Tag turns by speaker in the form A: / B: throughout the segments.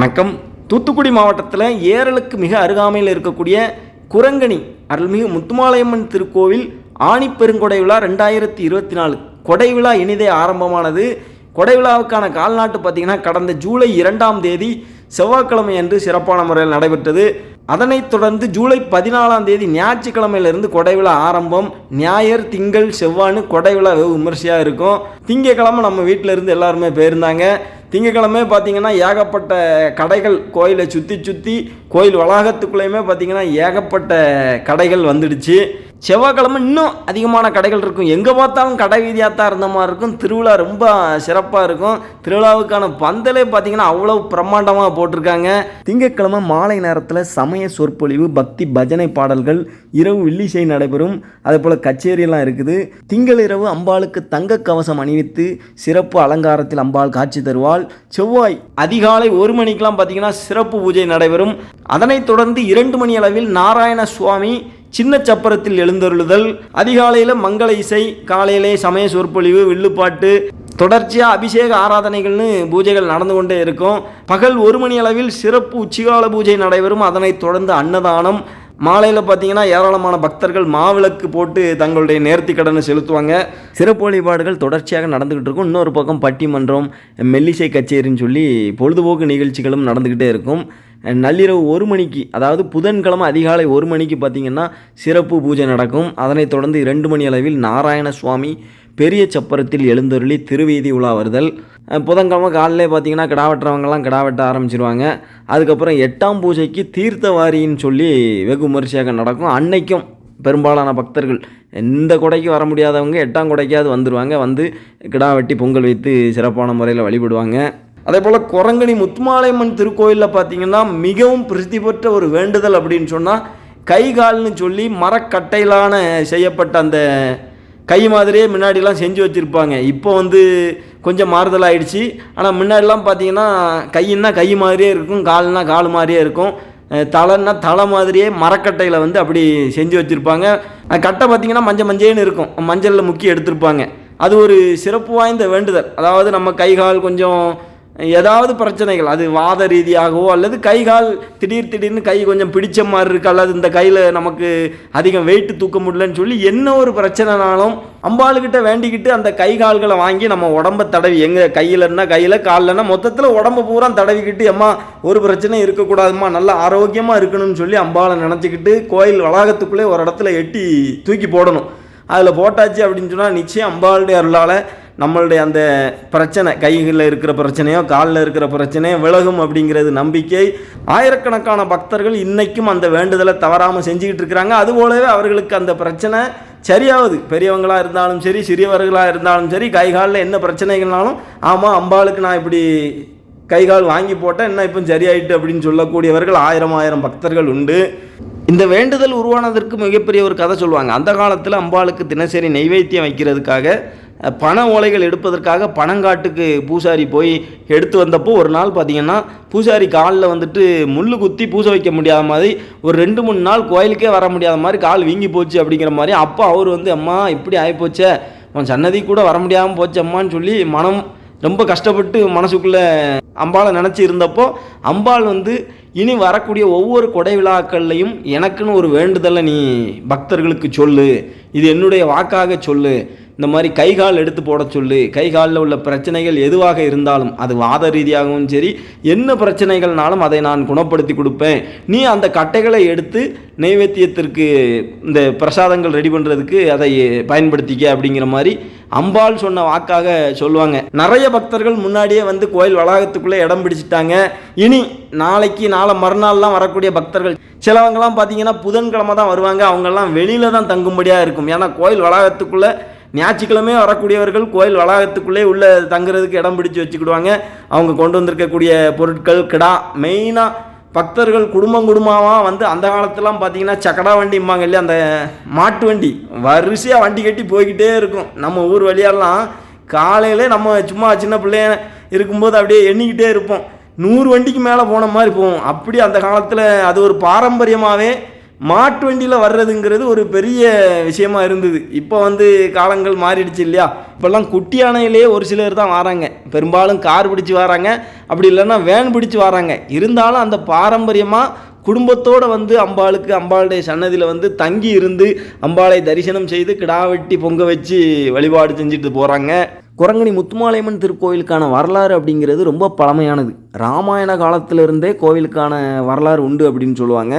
A: வணக்கம். தூத்துக்குடி மாவட்டத்தில் ஏரலுக்கு மிக அருகாமையில் இருக்கக்கூடிய குரங்கணி அருள்மிகு முத்துமாலையம்மன் திருக்கோவில் ஆணி பெருங்கொடை விழா ரெண்டாயிரத்தி இருபத்தி நாலு கொடை விழா இனிதே ஆரம்பமானது. கொடை விழாவுக்கான கால்நாட்டு பார்த்திங்கன்னா கடந்த ஜூலை இரண்டாம் தேதி செவ்வாய்க்கிழமை அன்று சிறப்பான முறையில் நடைபெற்றது. அதனைத் தொடர்ந்து ஜூலை பதினாலாம் தேதி ஞாயிற்றுக்கிழமையிலிருந்து கொடைவிழா ஆரம்பம். ஞாயிறு திங்கள் செவ்வாய்னு கொடைவிழா விமர்சையாக இருக்கும். திங்கக்கிழமை நம்ம வீட்டில் இருந்து எல்லாருமே போயிருந்தாங்க. திங்கக்கிழமை பார்த்தீங்கன்னா ஏகப்பட்ட கடைகள் கோயிலை சுற்றி சுற்றி கோயில் வளாகத்துக்குள்ளேயுமே பார்த்திங்கன்னா ஏகப்பட்ட கடைகள் வந்துடுச்சு. செவ்வாய்க்கிழமை இன்னும் அதிகமான கடைகள் இருக்கும். எங்கே பார்த்தாலும் கடை வீதியாக தான் இருந்த மாதிரி இருக்கும். திருவிழா ரொம்ப சிறப்பாக இருக்கும். திருவிழாவுக்கான பந்தலே பார்த்தீங்கன்னா அவ்வளோ பிரம்மாண்டமாக போட்டிருக்காங்க. திங்கட்கிழமை மாலை நேரத்தில் சமய சொற்பொழிவு பக்தி பஜனை பாடல்கள் இரவு வில்லிசை நடைபெறும். அதே போல் கச்சேரியெல்லாம் இருக்குது. திங்கள் இரவு அம்பாளுக்கு தங்க கவசம் அணிவித்து சிறப்பு அலங்காரத்தில் அம்பாள் காட்சி தருவாள். செவ்வாய் அதிகாலை ஒரு மணிக்கெலாம் பார்த்தீங்கன்னா சிறப்பு பூஜை நடைபெறும். அதனைத் தொடர்ந்து இரண்டு மணி அளவில் நாராயண சுவாமி சின்ன சப்பரத்தில் எழுந்தருளுதல் அதிகாலையில் மங்கள இசை காலையிலே சமய சொற்பொழிவு வில்லுப்பாட்டு தொடர்ச்சியாக அபிஷேக ஆராதனைகள்னு பூஜைகள் நடந்து கொண்டே இருக்கும். பகல் ஒரு மணி அளவில் சிறப்பு உச்சிகால பூஜை நடைபெறும். அதனைத் தொடர்ந்து அன்னதானம் மாலையில் பார்த்தீங்கன்னா ஏராளமான பக்தர்கள் மாவிளக்கு போட்டு தங்களுடைய நேர்த்தி கடனை செலுத்துவாங்க. சிறப்பு வழிபாடுகள் தொடர்ச்சியாக நடந்துக்கிட்டு இருக்கும். இன்னொரு பக்கம் பட்டிமன்றம் மெல்லிசை கச்சேரின்னு சொல்லி பொழுதுபோக்கு நிகழ்ச்சிகளும் நடந்துக்கிட்டே இருக்கும். நள்ளிரவு ஒரு மணிக்கு அதாவது புதன்கிழமை அதிகாலை ஒரு மணிக்கு பார்த்தீங்கன்னா சிறப்பு பூஜை நடக்கும். அதனைத் தொடர்ந்து இரண்டு மணி அளவில் நாராயண சுவாமி பெரிய சப்பரத்தில் எழுந்தருளி திருவீதி உலா வருதல். புதன்கிழமை காலையிலே பார்த்தீங்கன்னா கிடா வெட்டுறவங்கலாம் கிடா வெட்ட ஆரம்பிச்சிருவாங்க. அதுக்கப்புறம் எட்டாம் பூஜைக்கு தீர்த்தவாரின்னு சொல்லி வெகு விமரிசையாக நடக்கும். அன்னைக்கும் பெரும்பாலான பக்தர்கள் எந்த கொடைக்கு வர முடியாதவங்க எட்டாம் கொடைக்காவது வந்துடுவாங்க வந்து கிடா வெட்டி பொங்கல் வைத்து சிறப்பான முறையில் வழிபடுவாங்க. அதே போல் குரங்கணி முத்துமாலையம்மன் திருக்கோயிலில் பார்த்தீங்கன்னா மிகவும் பிரசித்தி பெற்ற ஒரு வேண்டுதல் அப்படின்னு சொன்னால் கை கால்னு சொல்லி மரக்கட்டையிலான செய்யப்பட்ட அந்த கை மாதிரியே முன்னாடிலாம் செஞ்சு வச்சுருப்பாங்க. இப்போ வந்து கொஞ்சம் மாறுதல் ஆகிடுச்சு ஆனால் முன்னாடிலாம் பார்த்தீங்கன்னா கையின்னா கை மாதிரியே இருக்கும் கால்னா கால் மாதிரியே இருக்கும். தலைன்னா தலை மாதிரியே மரக்கட்டையில் வந்து அப்படி செஞ்சு வச்சுருப்பாங்க. கட்டை பார்த்தீங்கன்னா மஞ்சள் மஞ்சேன்னு இருக்கும். மஞ்சளில் முக்கி எடுத்திருப்பாங்க. அது ஒரு சிறப்பு வாய்ந்த வேண்டுதல். அதாவது நம்ம கை கால் கொஞ்சம் ஏதாவது பிரச்சனைகள் அது வாத ரீதியாகவோ அல்லது கை கால் திடீர் திடீர்னு கை கொஞ்சம் பிடிச்ச மாதிரி இருக்குது அல்லது இந்த கையில் நமக்கு அதிகம் வெயிட்டு தூக்க முடியலன்னு சொல்லி என்ன ஒரு பிரச்சனைனாலும் அம்பாளுக்கிட்ட வேண்டிக்கிட்டு அந்த கை கால்களை வாங்கி நம்ம உடம்ப தடவி எங்கே கையிலன்னா கையில் கால்லன்னா மொத்தத்தில் உடம்ப பூரா தடவிக்கிட்டு அம்மா ஒரு பிரச்சனையும் இருக்கக்கூடாதும்மா நல்லா ஆரோக்கியமாக இருக்கணும்னு சொல்லி அம்பாளை நினச்சிக்கிட்டு கோயில் வளாகத்துக்குள்ளே ஒரு இடத்துல எட்டி தூக்கி போடணும். அதில் போட்டாச்சு அப்படின்னு சொன்னால் நிச்சயம் அம்பாளுடைய அருளால் நம்மளுடைய அந்த பிரச்சனை கைகளில் இருக்கிற பிரச்சனையோ காலில் இருக்கிற பிரச்சனையோ விலகும் அப்படிங்கிறது நம்பிக்கை. ஆயிரக்கணக்கான பக்தர்கள் இன்றைக்கும் அந்த வேண்டுதலை தவறாமல் செஞ்சுக்கிட்டு இருக்கிறாங்க. அதுபோலவே அவர்களுக்கு அந்த பிரச்சனை சரியாகுது பெரியவங்களாக இருந்தாலும் சரி சிறியவர்களாக இருந்தாலும் சரி கை காலில் என்ன பிரச்சனைகள்னாலும் ஆமாம் அம்பாளுக்கு நான் இப்படி கை கால் வாங்கி போட்டேன் என்ன இப்போ சரியாயிட்டு அப்படின்னு சொல்லக்கூடியவர்கள் ஆயிரம் ஆயிரம் பக்தர்கள் உண்டு. இந்த வேண்டுதல் உருவானதற்கு மிகப்பெரிய ஒரு கதை சொல்லுவாங்க. அந்த காலத்தில் அம்பாளுக்கு தினசரி நைவேத்தியம் வைக்கிறதுக்காக பண ஓலைகள் எடுப்பதற்காக பணங்காட்டுக்கு பூசாரி போய் எடுத்து வந்தப்போ ஒரு நாள் பார்த்தீங்கன்னா பூசாரி காலில் வந்துட்டு முள்ளு குத்தி பூசை வைக்க முடியாத மாதிரி ஒரு ரெண்டு மூணு நாள் கோயிலுக்கே வர முடியாத மாதிரி கால் வீங்கி போச்சு அப்படிங்கிற மாதிரி அப்போ அவர் வந்து அம்மா இப்படி ஆகிப்போச்சே உன் சன்னதி கூட வர முடியாமல் போச்சு அம்மான்னு சொல்லி மனம் ரொம்ப கஷ்டப்பட்டு மனசுக்குள்ளே அம்பாளை நினச்சி இருந்தப்போ அம்பாள் வந்து இனி வரக்கூடிய ஒவ்வொரு கொடை விழாக்கள்லையும் எனக்குன்னு ஒரு வேண்டுதலை நீ பக்தர்களுக்கு சொல்லு. இது என்னுடைய வாக்காக சொல்லு. இந்த மாதிரி கை கால் எடுத்து போட சொல்லு. கை காலில் உள்ள பிரச்சனைகள் எதுவாக இருந்தாலும் அது வாத ரீதியாகவும் சரி என்ன பிரச்சனைகள்னாலும் அதை நான் குணப்படுத்தி கொடுப்பேன். நீ அந்த கட்டைகளை எடுத்து நைவேத்தியத்திற்கு இந்த பிரசாதங்கள் ரெடி பண்ணுறதுக்கு அதை பயன்படுத்திக்க அப்படிங்கிற மாதிரி அம்பாள் சொன்ன வாக்காக சொல்லுவாங்க. நிறைய பக்தர்கள் முன்னாடியே வந்து கோயில் வளாகத்துக்குள்ளே இடம் பிடிச்சிட்டாங்க. இனி நாளைக்கு நாளை மறுநாள்லாம் வரக்கூடிய பக்தர்கள் சிலவங்கலாம் பார்த்தீங்கன்னா புதன்கிழமை தான் வருவாங்க. அவங்கெல்லாம் வெளியில தான் தங்கும்படியாக இருக்கும். ஏன்னா கோயில் வளாகத்துக்குள்ளே ஞாயிற்றுக்கிழமை வரக்கூடியவர்கள் கோயில் வளாகத்துக்குள்ளே உள்ள தங்குறதுக்கு இடம் பிடிச்சு வச்சுக்கிடுவாங்க. அவங்க கொண்டு வந்திருக்கக்கூடிய பொருட்கள் கிடா மெயினாக பக்தர்கள் குடும்பம் குடும்பமாக வந்து அந்த காலத்துலாம் பார்த்தீங்கன்னா சக்கடா வண்டிம்பாங்க இல்லையா? அந்த மாட்டு வண்டி. வரிசையாக வண்டி கட்டி போய்கிட்டே இருக்கும். நம்ம ஊர் வழியாலாம் காலையிலே நம்ம சும்மா சின்ன பிள்ளைய இருக்கும்போது அப்படியே எண்ணிக்கிட்டே இருப்போம். நூறு வண்டிக்கு மேலே போன மாதிரி போவோம் அப்படி அந்த காலத்தில் அது ஒரு பாரம்பரியமாகவே மாட்டு வண்டியில் வர்றதுங்கிறது ஒரு பெரிய விஷயமா இருந்தது. இப்போ வந்து காலங்கள் மாறிடுச்சு இல்லையா? இப்போல்லாம் குட்டி யானையிலேயே ஒரு சிலர் தான் வராங்க. பெரும்பாலும் கார் பிடிச்சி வராங்க. அப்படி இல்லைன்னா வேன் பிடிச்சி வராங்க. இருந்தாலும் அந்த பாரம்பரியமாக குடும்பத்தோடு வந்து அம்பாளுக்கு அம்பாளுடைய சன்னதியில் வந்து தங்கி இருந்து அம்பாளை தரிசனம் செய்து கிடா வெட்டி பொங்க வச்சு வழிபாடு செஞ்சுட்டு போகிறாங்க குரங்கணி முத்துமாலையம்மன் திருக்கோயிலுக்கான வரலாறு அப்படிங்கிறது ரொம்ப பழமையானது. ராமாயண காலத்திலிருந்தே கோவிலுக்கான வரலாறு உண்டு அப்படின்னு சொல்லுவாங்க.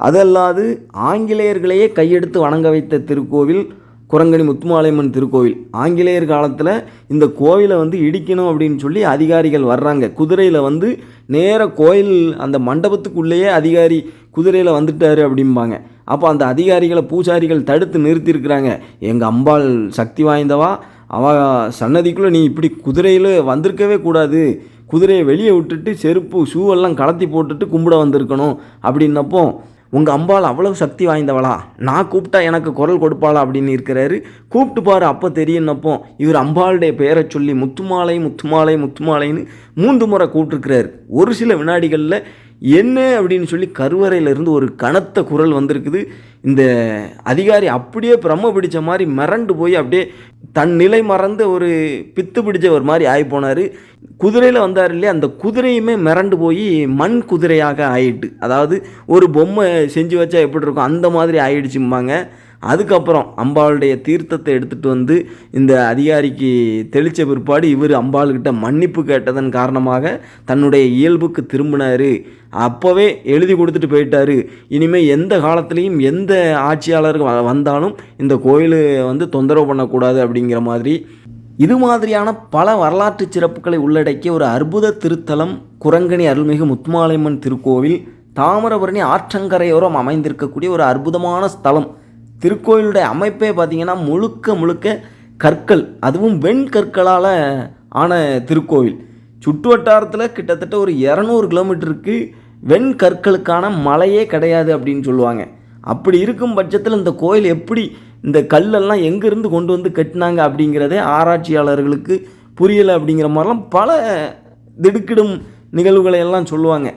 A: அதல்லாது ஆங்கிலேயர்களையே கையெடுத்து வணங்க வைத்த திருக்கோவில் குரங்கணி முத்துமாலையம்மன் திருக்கோவில். ஆங்கிலேயர் காலத்தில் இந்த கோவிலை வந்து இடிக்கணும் அப்படின்னு சொல்லி அதிகாரிகள் வர்றாங்க. குதிரையில் வந்து நேர கோயில் அந்த மண்டபத்துக்குள்ளேயே அதிகாரி குதிரையில் வந்துட்டாரு அப்படிம்பாங்க. அப்போ அந்த அதிகாரிகளை பூசாரிகள் தடுத்து நிறுத்தியிருக்கிறாங்க. எங்கள் அம்பாள் சக்தி வாய்ந்தவா? அவ சன்னதிக்குள்ளே நீ இப்படி குதிரையில் வந்திருக்கவே கூடாது. குதிரையை வெளியே விட்டுட்டு செருப்பு ஷூவெல்லாம் கலத்தி போட்டுட்டு கும்பிட வந்திருக்கணும் அப்படின்னப்போ உங்கள் அம்பாள் அவ்வளவு சக்தி வாய்ந்தவளா? நான் கூப்பிட்டா எனக்கு குரல் கொடுப்பாளா அப்படின்னு இருக்கிறாரு. கூப்பிட்டு பாரு அப்போ தெரியுன்னப்போ இவர் அம்பாளுடைய பெயரை சொல்லி முத்துமாலை முத்துமாலை முத்துமாலைன்னு மூன்று முறை கூப்பிட்டுருக்கிறாரு. ஒரு சில வினாடிகளில் என்ன அப்படின்னு சொல்லி கருவறையிலிருந்து ஒரு கனத்த குரல் வந்திருக்குது. இந்த அதிகாரி அப்படியே பிரம்ம பிடிச்ச மாதிரி மிரண்டு போய் அப்படியே தன் நிலை மறந்து ஒரு பித்து பிடிச்ச ஒரு மாதிரி ஆகி போனார் குதிரையில் வந்தார் இல்லையா? அந்த குதிரையுமே மிரண்டு போய் மண் குதிரையாக ஆயிட்டு அதாவது ஒரு பொம்மை செஞ்சு வச்சா எப்படி இருக்கும்? அந்த மாதிரி ஆயிடுச்சும்பாங்க. அதுக்கப்புறம் அம்பாளுடைய தீர்த்தத்தை எடுத்துகிட்டு வந்து இந்த அதிகாரிக்கு தெளித்த பிற்பாடு இவர் அம்பாள்கிட்ட மன்னிப்பு கேட்டதன் காரணமாக தன்னுடைய இயல்புக்கு திரும்பினார். அப்போவே எழுதி கொடுத்துட்டு போயிட்டாரு. இனிமேல் எந்த காலத்துலேயும் எந்த ஆட்சியாளர்கள் வ- வந்தாலும் இந்த கோயில் வந்து தொந்தரவு பண்ணக்கூடாது அப்படிங்கிற மாதிரி. இது மாதிரியான பல வரலாற்று சிறப்புகளை உள்ளடக்கிய ஒரு அற்புத திருத்தலம் குரங்கணி அருள்மிகு முத்துமாலையம்மன் திருக்கோவில் தாமிரபரணி ஆற்றங்கரையோரம் அமைந்திருக்கக்கூடிய ஒரு அற்புதமான ஸ்தலம். திருக்கோயிலுடைய அமைப்பே பார்த்திங்கன்னா முழுக்க முழுக்க கற்கள் அதுவும் வெண்கற்களால் ஆன திருக்கோவில். சுற்று வட்டாரத்தில் கிட்டத்தட்ட ஒரு இரநூறு கிலோமீட்டருக்கு வெண்கற்களுக்கான மலையே கிடையாது அப்படின்னு சொல்லுவாங்க. அப்படி இருக்கும் பட்சத்தில் இந்த கோயில் எப்படி இந்த கல்லெல்லாம் எங்கேருந்து கொண்டு வந்து கட்டினாங்க அப்படிங்கிறதே ஆராய்ச்சியாளர்களுக்கு புரியலை அப்படிங்கிற மாதிரிலாம் பல திடுக்கிடும் நிகழ்வுகளை எல்லாம் சொல்லுவாங்க.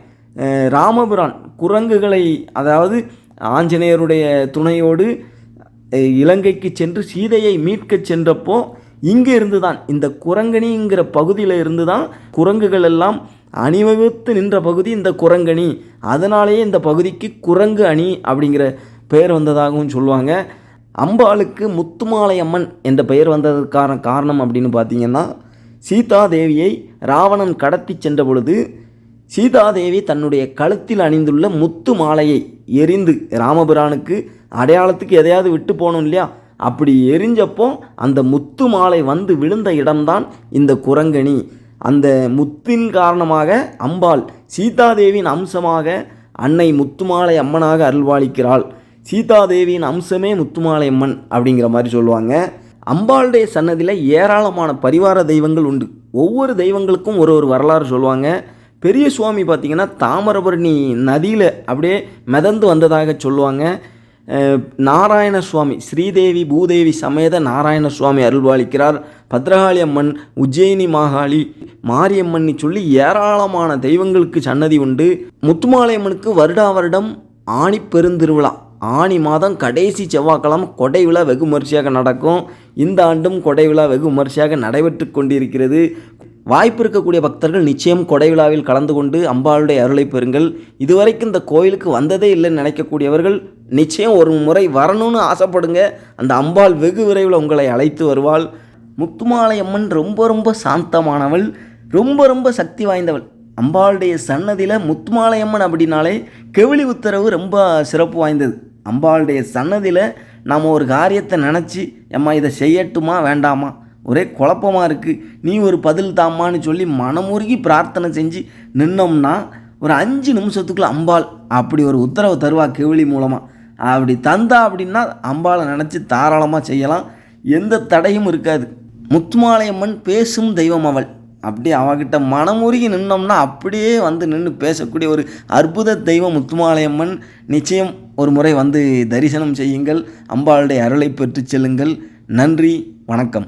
A: ராமபுரான் குரங்குகளை அதாவது ஆஞ்சநேயருடைய துணையோடு இலங்கைக்கு சென்று சீதையை மீட்கச் சென்றப்போ இங்கே இருந்து தான் இந்த குரங்கணிங்கிற பகுதியில் இருந்து தான் குரங்குகள் எல்லாம் அணிவகுத்து நின்ற பகுதி இந்த குரங்கணி. அதனாலேயே இந்த பகுதிக்கு குரங்கு அணி அப்படிங்கிற பெயர் வந்ததாகவும் சொல்லுவாங்க. அம்பாளுக்கு முத்துமாலை அம்மன் என்ற பெயர் வந்ததற்கான காரணம் அப்படின்னு பார்த்தீங்கன்னா சீதாதேவியை ராவணன் கடத்தி சென்ற பொழுது சீதாதேவி தன்னுடைய கழுத்தில் அணிந்துள்ள முத்து மாலையை எரிந்து ராமபிரானுக்கு அடையாளத்துக்கு எதையாவது விட்டு போகணும் இல்லையா? அப்படி எரிஞ்சப்போ அந்த முத்து மாலை வந்து விழுந்த இடம்தான் இந்த குரங்கணி. அந்த முத்தின் காரணமாக அம்பாள் சீதாதேவியின் அம்சமாக அன்னை முத்துமாலை அம்மனாக அருள்வாளிக்கிறாள். சீதாதேவியின் அம்சமே முத்துமாலை அம்மன் அப்படிங்கிற மாதிரி சொல்லுவாங்க. அம்பாளுடைய சன்னதியில் ஏராளமான பரிவார தெய்வங்கள் உண்டு. ஒவ்வொரு தெய்வங்களுக்கும் ஒரு ஒரு வரலாறு சொல்லுவாங்க. பெரிய சுவாமி பார்த்திங்கன்னா தாமிரபரணி நதியில் அப்படியே மிதந்து வந்ததாக சொல்லுவாங்க. நாராயண சுவாமி ஸ்ரீதேவி பூதேவி சமேத நாராயண சுவாமி அருள்பாலிக்கிறார் பத்ரகாளி அம்மன் உஜ்ஜயினி மாகாளி மாரியம்மன்னு சொல்லி ஏராளமான தெய்வங்களுக்கு சன்னதி உண்டு. முத்துமாலையம்மனுக்கு வருடா வருடம் ஆணி பெருந்திருவிழா. ஆணி மாதம் கடைசி செவ்வாய்க்கிழமை கொடை விழா வெகுமரிசையாக நடக்கும். இந்த ஆண்டும் கொடை விழா வெகு நடைபெற்று கொண்டிருக்கிறது. வாய்ப்பு இருக்கக்கூடிய பக்தர்கள் நிச்சயம் கொடை விழாவில் கலந்து கொண்டு அம்பாளுடைய அருளை பெறுங்கள். இதுவரைக்கும் இந்த கோயிலுக்கு வந்ததே இல்லைன்னு நினைக்கக்கூடியவர்கள் நிச்சயம் ஒரு முறை வரணும்னு ஆசைப்படுங்க. அந்த அம்பாள் வெகு விரைவில் உங்களை அழைத்து வருவாள். முத்துமாலையம்மன் ரொம்ப ரொம்ப சாந்தமானவள் ரொம்ப ரொம்ப சக்தி வாய்ந்தவள். அம்பாளுடைய சன்னதியில் முத்துமாலையம்மன் அப்படின்னாலே கெவிலி உத்தரவு ரொம்ப சிறப்பு வாய்ந்தது. அம்பாளுடைய சன்னதியில் நாம் ஒரு காரியத்தை நினச்சி அம்மா இதை செய்யட்டுமா? வேண்டாமா? ஒரே குழப்பமாக இருக்குது நீ ஒரு பதில் தாமான்னு சொல்லி மனமுருகி பிரார்த்தனை செஞ்சு நின்னோம்னா ஒரு அஞ்சு நிமிஷத்துக்குள்ள அம்பாள் அப்படி ஒரு உத்தரவு தருவா கேவிலி மூலமாக அப்படி தந்தா அப்படின்னா அம்பாளை நினச்சி தாராளமாக செய்யலாம். எந்த தடையும் இருக்காது. முத்துமாலையம்மன் பேசும் தெய்வம் அவள். அப்படியே அவகிட்ட மனமுருகி நின்னோம்னா அப்படியே வந்து நின்று பேசக்கூடிய ஒரு அற்புத தெய்வம் முத்துமாலையம்மன் நிச்சயம் ஒரு முறை வந்து தரிசனம் செய்யுங்கள். அம்பாளுடைய அருளை பெற்று செல்லுங்கள். நன்றி வணக்கம்.